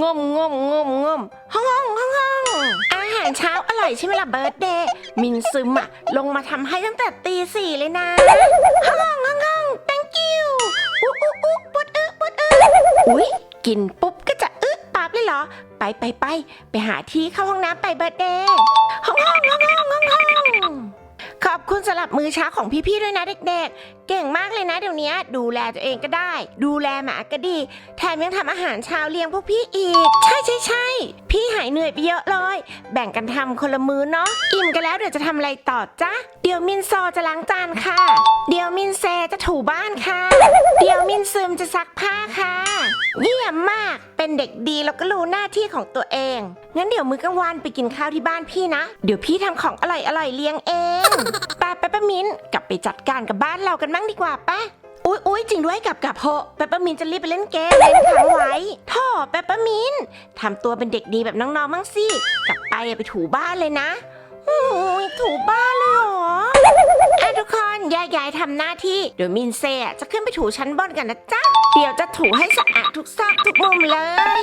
งมงมงมงมห้องห้องห้องห้องอาหารเช้าอร่อยใช่ไหมล่ะเบิร์ดเดย์มินซึมอะลงมาทำให้ตั้งแต่ตีสี่เลยนะห้องห้องห้องห้อง thank you อุ๊อุ๊อุ๊ปุ๊ดอึปุ๊ดอึอุ๊ยกินปุ๊บก็จะอึปั๊บเลยเหรอ ไปไปไปไปหาที่เข้าห้องน้ำไปเบิร์ดเดย์ห้องห้องห้องห้องห้องห้อง คุณสำหรับมือเช้าของพี่ๆด้วยนะเด็กๆ เก่งมากเลยนะเดี๋ยวนี้ดูแลตัวเองก็ได้ ดูแลหมาก็ดี แถมยังทำอาหารเช้าเลี้ยงพวกพี่อีก ใช่ใช่ใช่พี่หายเหนื่อยไปเยอะเลย แบ่งกันทำคนละมือเนาะอิ่มกันแล้วเดี๋ยวจะทำอะไรต่อจ๊ะเดี๋ยวมินโซจะล้างจานค่ะ เดี๋ยวมินเซจะถูบ้านค่ะ เดี๋ยวมินซึมจะซักผ้าค่ะ เป็นเด็กดีแล้วก็รู้หน้าที่ของตัวเอง งั้นเดี๋ยวมื้อกลางวันไปกินข้าวที่บ้านพี่นะ เดี๋ยวพี่ทำของอร่อยอร่อยๆเลี้ยงเองไปไปปะมินกลับไปจัดการกับบ้านเรากันบ้างดีกว่าปะอุ๊ยอุ๊ยจริงด้วยกลับกลับโฮเปปเปอร์มินจะรีบไปเล่นเกมเล่นค้างไว้ท่อเปปเปอร์มินทำตัวเป็นเด็กดีแบบน้องๆบ้างสิ กลับไปอะไปถูบ้านเลยนะโอ้ยถูบ้านเลยเหรอะทุกคนแยกย้ายทำหน้าที่เดี๋ยวมินเซจะขึ้นไปถูชั้นบนกันนะจ๊ะ เดี๋ยวจะถูให้สะอาดทุกซอกทุกมุมเลย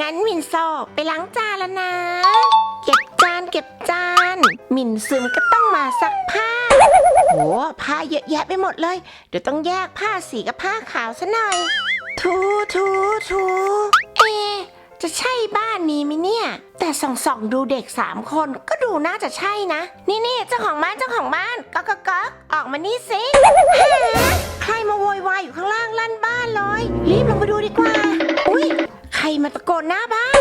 งั้นมินโซไปล้างจานแล้วนะ เก็บจานเก็บจาน มินซึมก็ต้องมาซักผ้าโหผ้าเยอะแยะไปหมดเลย เดี๋ยวต้องแยกผ้าสีกับผ้าขาวซะหน่อยทูทูทูเอ จะใช่บ้านนี้ไหมเนี่ย แต่ส่องส่องดูเด็กสามคนก็ดูน่าจะใช่นะ นี่นี่เจ้าของบ้านเจ้าของบ้านก๊อกก๊อกก๊อกออกมานี่สิหาใครมาโวยวายอยู่ข้างล่างลั่นบ้านเลย รีบลงไปดูดีกว่า อุ้ยใครมาตะโกนหน้าบ้าน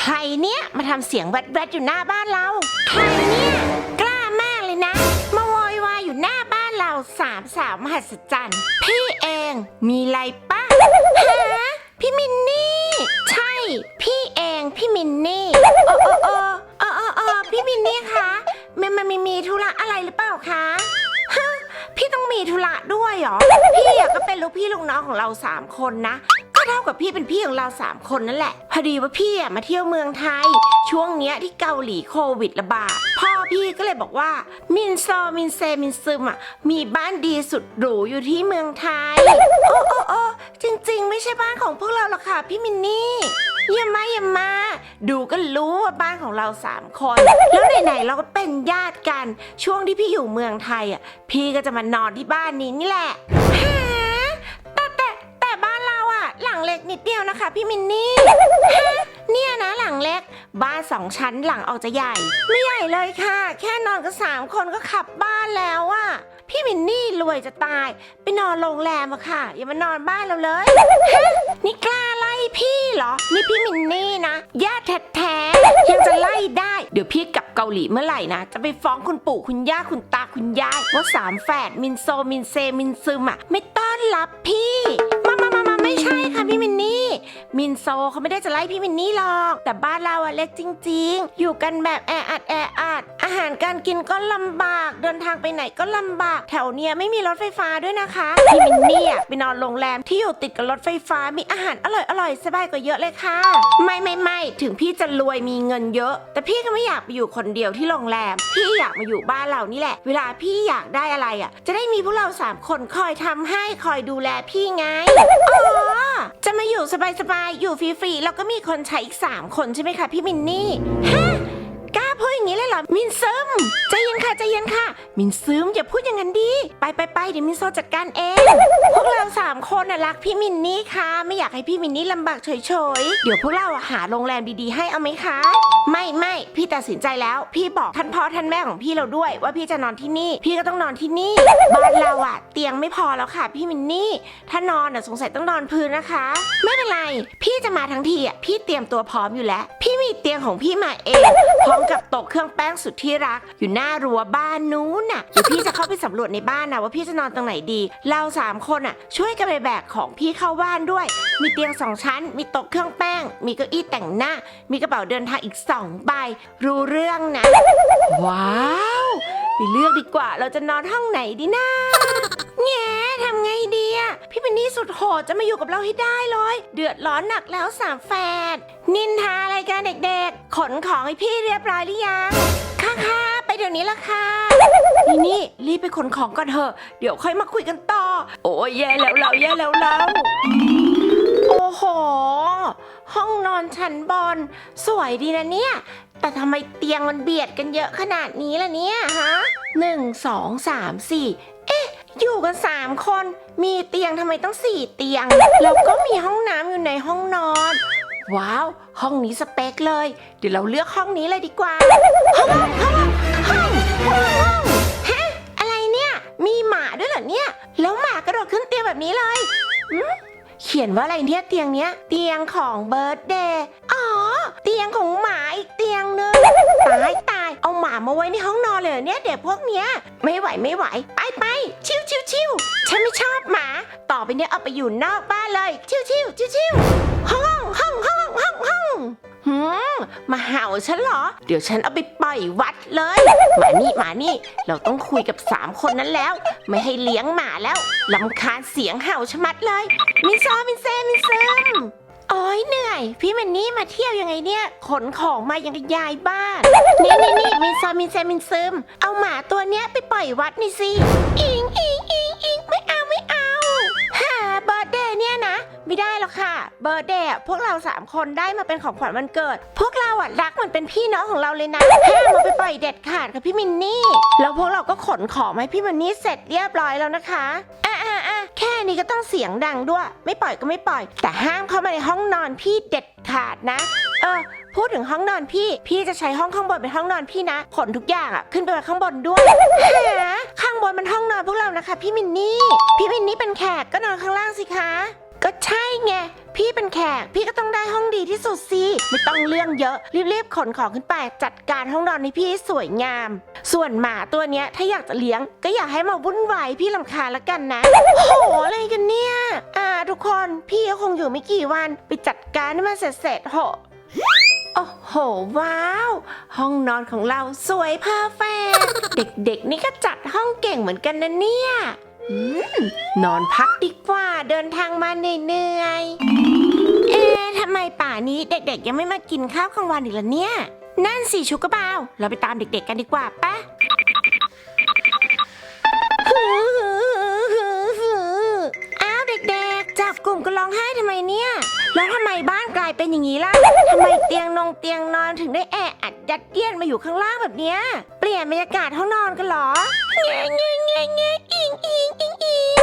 ใครเนี่ยมาทำเสียงแวดๆอยู่หน้าบ้านเรา ใครเนี่ย กล้ามากเลยนะ มาโวยวายอยู่หน้าบ้านเราสามสาวมหัศจรรย์พี่เองมีไรปะฮะพี่มินนี่ พี่เองพี่มินนี่โอ้โออเออเออเออเออพี่มินนี่คะมันมันมีมีธุระอะไรหรือเปล่าคะฮะพี่ต้องมีธุระด้วยเหรอพี่อะก็เป็นลูกพี่ลูกน้องของเราสามคนนะก็เท่ากับพี่เป็นพี่ของเราสามคนนั่นแหละ พอดีว่าพี่อะมาเที่ยวเมืองไทย ช่วงเนี้ยที่เกาหลีโควิดระบาดพ่อพี่ก็เลยบอกว่า มินโซมินเซมินซึมอะมีบ้านดีสุดหรูอยู่ที่เมืองไทย โอ้โอ้โอ้จริง ๆ ไม่ใช่บ้านของพวกเราหรอกค่ะพี่มินนี่อย่ามาอย่ามาดูก็รู้ว่าบ้านของเราสามคน แล้วไหนๆเราก็เป็นญาติกัน ช่วงที่พี่อยู่เมืองไทยอะ พี่ก็จะมานอนที่บ้านนี้นี่แหละฮะแต่แต่แต่บ้านเราอะ หลังเล็กนิดเดียวนะคะ พี่มินนี่ เนี่ยนะหลังเล็ก บ้านสองชั้นหลังออกจะใหญ่ ไม่ใหญ่เลยค่ะ แค่นอนกันสามคนก็ขับบ้านแล้วอะพี่มินนี่รวยจะตาย ไปนอนโรงแรมอะค่ะ อย่ามานอนบ้านเราเลยนี่กล้าไล่พี่เหรอ นี่พี่มินนี่นะญาติแท้ๆยังจะไล่ได้ เดี๋ยวพี่กลับเกาหลีเมื่อไหร่นะ จะไปฟ้องคุณปู่คุณย่าคุณตาคุณยายว่าสามแฝดมินโซมินเซมินซึมอะไม่ต้อนรับพี่ โซเขาไม่ได้จะไล่พี่มินนี่หรอก แต่บ้านเราอะเล็กจริง ๆ อยู่กันแบบแออัดแออัดอาหารการกินก็ลำบาก เดินทางไปไหนก็ลำบาก แถวเนี้ยไม่มีรถไฟฟ้าด้วยนะคะ พี่มินนี่อะไปนอนโรงแรมที่อยู่ติดกับรถไฟฟ้ามีอาหารอร่อยอร่อยสบายกว่าเยอะเลยค่ะ ไม่ไม่ไม่ถึงพี่จะรวยมีเงินเยอะ แต่พี่ก็ไม่อยากไปอยู่คนเดียวที่โรงแรม พี่อยากมาอยู่บ้านเรานี่แหละ เวลาพี่อยากได้อะไรอะจะได้มีพวกเราสามคนคอยทำให้คอยดูแลพี่ไงอ๋อ จะมาอยู่สบายๆ อยู่ฟรีๆ แล้วก็มีคนใช้อีก 3 คนใช่ไหมคะพี่มินนี่ฮะกล้า อย่างนี้เลยเหรอ มินซึมใจเย็นค่ะใจเย็นค่ะ มินซึมอย่าพูดอย่างนั้นดิไปไปไปเดี๋ยวมินโซจัดการเอง พวกเราสามคนน่ะรักพี่มินนี่ค่ะ ไม่อยากให้พี่มินนี่ลำบากเฉยๆ เดี๋ยวพวกเราอะหาโรงแรมดีๆให้เอาไหมคะ ไม่ไม่พี่ตัดสินใจแล้ว พี่บอกท่านพ่อท่านแม่ของพี่เราด้วย ว่าพี่จะนอนที่นี่ พี่ก็ต้องนอนที่นี่บ้านเราอะเตียงไม่พอแล้วค่ะ พี่มินนี่ ถ้านอนอะสงสัยต้องนอนพื้นนะคะ ไม่เป็นไร พี่จะมาทั้งทีอะพี่เตรียมตัวพร้อมอยู่แล้ว พี่ เตียงของพี่มาเอง พร้อมกับโต๊ะเครื่องแป้งสุดที่รัก อยู่หน้ารั้วบ้านนู้นน่ะเดี๋ยวพี่จะเข้าไปสำรวจในบ้านนะว่าพี่จะนอนตรงไหนดี เราสามคนอะ ช่วยกันไปแบกของพี่เข้าบ้านด้วย มีเตียงสองชั้น มีโต๊ะเครื่องแป้ง มีเก้าอี้แต่งหน้า มีกระเป๋าเดินทางอีกสองใบ รู้เรื่องนะ ว้าว ไปเลือกดีกว่า เราจะนอนห้องไหนดีนะแง่ทำไงดีอะพี่เป็นนี่สุดโหดจะมาอยู่กับเราให้ได้เลย เดือดร้อนหนักแล้วสามแฟดนินทาอะไรกันเด็กๆ ขนของให้พี่เรียบร้อยหรือยังค่ะค่ะไปเดี๋ยวนี้ละค่ะนี่นี่รีบไปขนของก่อนเถอะ เดี๋ยวค่อยมาคุยกันต่อ โอ้ยแย่แล้วเราแย่แล้วเราโอ้โห ห้องนอนชั้นบน สวยดีนะเนี่ย แต่ทำไมเตียงมันเบียดกันเยอะขนาดนี้ล่ะเนี่ยฮะหนึ่งสองสามสี่เอ๊ะ อยู่กันสามคน มีเตียงทำไมต้องสี่เตียง แล้วก็มีห้องน้ำอยู่ในห้องนอน ว้าว ห้องนี้สเปคเลย เดี๋ยวเราเลือกห้องนี้เลยดีกว่า ห้องห้องห้องห้องห้องฮะอะไรเนี่ย มีหมาด้วยเหรอเนี่ย แล้วหมากระโดดขึ้นเตียงแบบนี้เลยหืมเขียนว่าอะไรเนี่ยเตียงเนี้ย เตียงของเบิร์ดเดย์ อ๋อ เตียงของหมาอีกเตียง ตายตาย เอาหมามาไว้ในห้องนอนเลยเหรอเนี่ยเด็กพวกเนี้ย ไม่ไหวไม่ไหว ไปไปชิวชิวชิวฉันไม่ชอบหมา ต่อไปเนี้ยเอาไปอยู่นอกบ้านเลยชิวชิวชิวชิวห้องห้องห้องห้องห้องหืมมาเห่าฉันเหรอ เดี๋ยวฉันเอาไปปล่อยวัดเลยหมานี่หมานี่ เราต้องคุยกับสามคนนั้นแล้ว ไม่ให้เลี้ยงหมาแล้วลำคาญเสียงเห่าชะมัดเลยมินซอมินเซมินซึม โอ้ยเหนื่อย พี่มันนี่มาเที่ยวยังไงเนี่ย ขนของมายังกับยายบ้าน นี่นี่นี่มินซอมินเซมินซึม เอาหมาตัวเนี้ยไปปล่อยวัดนี่สิ อิงอิงอิงอิงไม่เอาไม่เอาหาเบอร์เดย์เนี่ยนะ ไม่ได้หรอกค่ะ เบอร์เดย์พวกเราสามคนได้มาเป็นของขวัญวันเกิด พวกเราอะรักเหมือนเป็นพี่น้องของเราเลยนะห้ามาไปปล่อยเด็ดขาดกับพี่มินนี่ แล้วพวกเราก็ขนของมาให้พี่มินนี่เสร็จเรียบร้อยแล้วนะคะอะอ นี้ก็ต้องเสียงดังด้วย ไม่ปล่อยก็ไม่ปล่อย แต่ห้ามเข้ามาในห้องนอนพี่เด็ดขาดนะเออพูดถึงห้องนอนพี่ พี่จะใช้ห้องข้างบนเป็นห้องนอนพี่นะขนทุกอย่างอะขึ้นไปไว้ข้างบนด้วยหาข้างบนมันห้องนอนพวกเรานะคะ พี่มินนี่ พี่มินนี่เป็นแขกก็นอนข้างล่างสิคะ ก็ใช่ไง พี่เป็นแขก พี่ก็ต้องได้ห้องดีที่สุดสิ ไม่ต้องเรื่องเยอะ รีบๆขนของขึ้นไป จัดการห้องนอนให้พี่ให้สวยงาม ส่วนหมาตัวเนี้ยถ้าอยากจะเลี้ยง ก็อย่าให้มาวุ่นวายพี่ลำคาญละกันนะ โอ้โหอะไรกันเนี่ย อ่า ทุกคนพี่ก็คงอยู่ไม่กี่วันไปจัดการให้มันเสร็จๆโหอะโอ้โห ว้าว ห้องนอนของเราสวยเพอร์เฟกต์เด็กๆ นี่ก็จัดห้องเก่งเหมือนกันนะเนี่ย นอนพักดีกว่าเดินทางมาเหนื่อยๆเอ๊ะทำไมป่านี้เด็กๆ ยังไม่มากินข้าวกลางวันอีกล่ะเนี่ย นั่นสิชุกระเบาเราไปตามเด็กๆกันดีกว่าปะ กลุ่มกันร้องไห้ทำไมเนี่ย แล้วทำไมบ้านกลายเป็นอย่างนี้ล่ะทำไมเตียงนงเตียงนอนถึงได้แออัดยัดเยียดมาอยู่ข้างล่างแบบเนี้ย เปลี่ยนบรรยากาศห้องนอนกันเหรอเงี้ยเงี้ยเงี้ยเงี้ยอิงอิงอิงอิง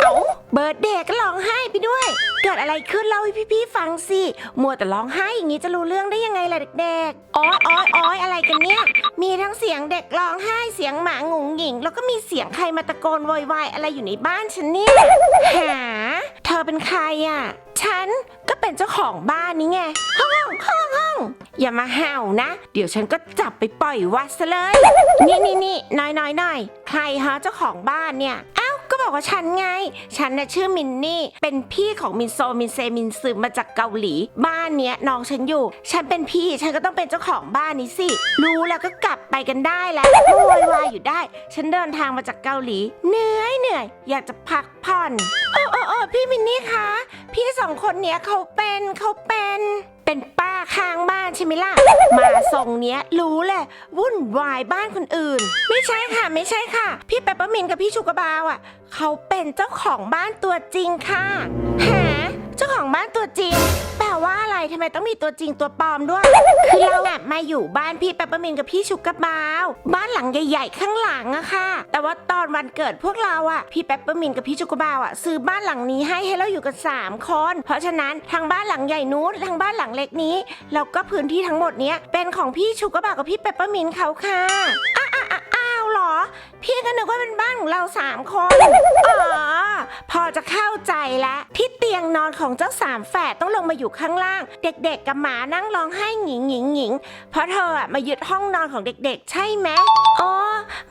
เอ้าเบิร์ดเดย์ก็ร้องไห้ไปด้วย เกิดอะไรขึ้นเล่าให้พี่ๆฟังสิ มัวแต่ร้องไห้อย่างนี้จะรู้เรื่องได้ยังไงล่ะเด็กๆอ้อยอ้อยอ้อยอะไรกันเนี่ย มีทั้งเสียงเด็กร้องไห้เสียงหมางงหงิง แล้วก็มีเสียงใครมาตะโกนโวยวายอะไรอยู่ในบ้านฉันเนี่ยหา อเป็นใครอะ ฉันก็เป็นเจ้าของบ้านนี้ไง ห้องห้องห้องอย่ามาเห่านะ เดี๋ยวฉันก็จับไปปล่อยวัดซะเลย นี่นี่นี่น้อยน้อยน้อยใครฮะเจ้าของบ้านเนี่ยอ้าก็ บอกว่าฉันไง ฉันน่ะชื่อมินนี่ เป็นพี่ของมินโซมินเซมินซึมมาจากเกาหลี บ้านเนี้ยน้องฉันอยู่ ฉันเป็นพี่ฉันก็ต้องเป็นเจ้าของบ้านนี้สิ รู้แล้วก็กลับไปกันได้แล้วไม่โวยวายอยู่ได้ ฉันเดินทางมาจากเกาหลี เหนื่อยเหนื่อยอยากจะพักผ่อน เออเออเออพี่มินนี่คะ พี่สองคนเนี้ยเขาเป็นเขาเป็น เป็นป้าข้างบ้านใช่ไหมล่ะ มาทรงเนี้ยรู้แหละ วุ่นวายบ้านคนอื่น ไม่ใช่ค่ะไม่ใช่ค่ะ พี่เปปเปอร์มินกับพี่ชูกระบาวอะ เขาเป็นเจ้าของบ้านตัวจริงค่ะหาเจ้าของบ้านตัวจริง ว่าอะไรทำไมต้องมีตัวจริงตัวปลอมด้วย คือเราอะมาอยู่บ้านพี่เปปเปอร์มินกับพี่ชูกระบาว บ้านหลังใหญ่ๆ ข้างหลังอะค่ะ แต่ว่าตอนวันเกิดพวกเราอะพี่เปปเปอร์มินกับพี่ชูกระบาวอะซื้อบ้านหลังนี้ให้ให้เราอยู่กันสามคน เพราะฉะนั้นทางบ้านหลังใหญ่นู้นทางบ้านหลังเล็กนี้แล้วก็พื้นที่ทั้งหมดเนี้ยเป็นของพี่ชูกระบาวกับพี่เปปเปอร์มินเขาค่ะ อ พี่ก็นึกว่าเป็นบ้านของเราสามคน อ๋อ พอจะเข้าใจแล้วที่เตียงนอนของเจ้าสามแฝดต้องลงมาอยู่ข้างล่าง เด็กๆกับหมานั่งร้องไห้หงิงหงิงหงิงเพราะเธออะมายึดห้องนอนของเด็กๆ ใช่ไหมอ๋อ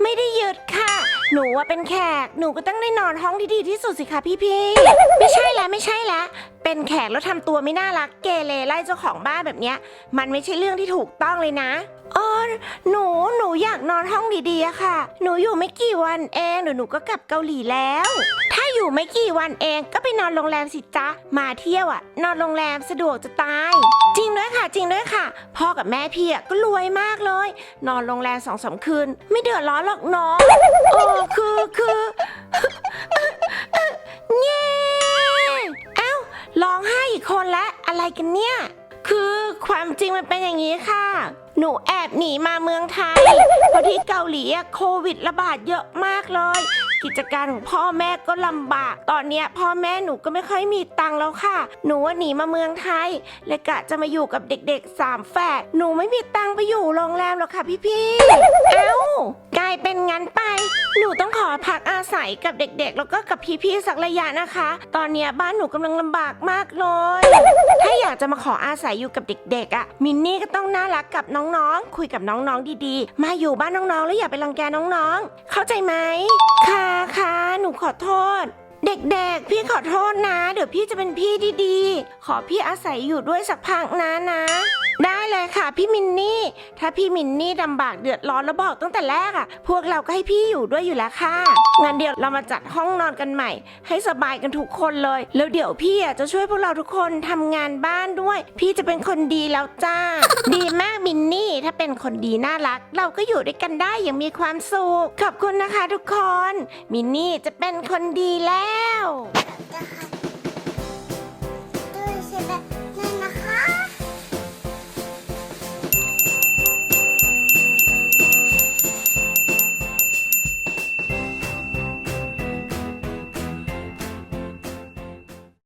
ไม่ได้ยึดค่ะ หนูว่าเป็นแขกหนูก็ต้องได้นอนห้องที่ดีที่สุดสิคะพี่ๆไม่ใช่แล้วไม่ใช่แล้วเป็นแขกแล้วทำตัวไม่น่ารักเกเรไล่เจ้าของบ้านแบบเนี้ย มันไม่ใช่เรื่องที่ถูกต้องเลยนะ ออหนูหนูอยากนอนห้องดีๆอะค่ะ หนูอยู่ไม่กี่วันเองเดี๋ยวหนูก็กลับเกาหลีแล้ว ถ้าอยู่ไม่กี่วันเองก็ไปนอนโรงแรมสิจ๊ะ มาเที่ยวอะนอนโรงแรมสะดวกจะตาย จริงด้วยค่ะ จริงด้วยค่ะ พ่อกับแม่พี่อะก็รวยมากเลย นอนโรงแรมสองสามคืน ไม่เดือดร้อนหรอกน้องเออคือคือเย้เอ้าร้องไห้อีกคนละอะไรกันเนี่ย คือความจริงมันเป็นอย่างนี้ค่ะ หนูแอบหนีมาเมืองไทยเพราะที่เกาหลีอะโควิดระบาดเยอะมากเลย กิจการของพ่อแม่ก็ลำบาก ตอนเนี้ยพ่อแม่หนูก็ไม่ค่อยมีตังค์แล้วค่ะ หนูว่าหนีมาเมืองไทยเลยกะจะมาอยู่กับเด็กๆสามแฝดหนูไม่มีตังค์ไปอยู่โรงแรมหรอกค่ะพี่ๆเอ้ากลายเป็นงั้นไป หนูต้องขอพักอาศัยกับเด็กๆ แล้วก็กับพี่ๆสักระยะนะคะ ตอนเนี้ยบ้านหนูกำลังลำบากมากเลย ถ้าอยากจะมาขออาศัยอยู่กับเด็กๆอะ่ะมินนี่ก็ต้องน่ารักกับน้องๆ คุยกับน้องๆดีๆ มาอยู่บ้านน้องๆ แล้วอย่าไปรังแกน้องๆ เข้าใจไหมค่ะคะ หนูขอโทษ เด็กๆ พี่ขอโทษนะ เดี๋ยวพี่จะเป็นพี่ดีๆขอพี่อาศัยอยู่ด้วยสักพักนะนะ ได้เลยค่ะ พี่มินนี่ ถ้าพี่มินนี่ลำบากเดือดร้อนแล้วบอกตั้งแต่แรกอะพวกเราก็ให้พี่อยู่ด้วยอยู่แล้วค่ะงั้นเดี๋ยวเรามาจัดห้องนอนกันใหม่ ให้สบายกันทุกคนเลย แล้วเดี๋ยวพี่อะจะช่วยพวกเราทุกคนทำงานบ้านด้วย พี่จะเป็นคนดีแล้วจ้า ดีมากมินนี่ ถ้าเป็นคนดีน่ารัก เราก็อยู่ด้วยกันได้อย่างมีความสุขขอบคุณนะคะทุกคน มินนี่จะเป็นคนดีแล้วนะคะ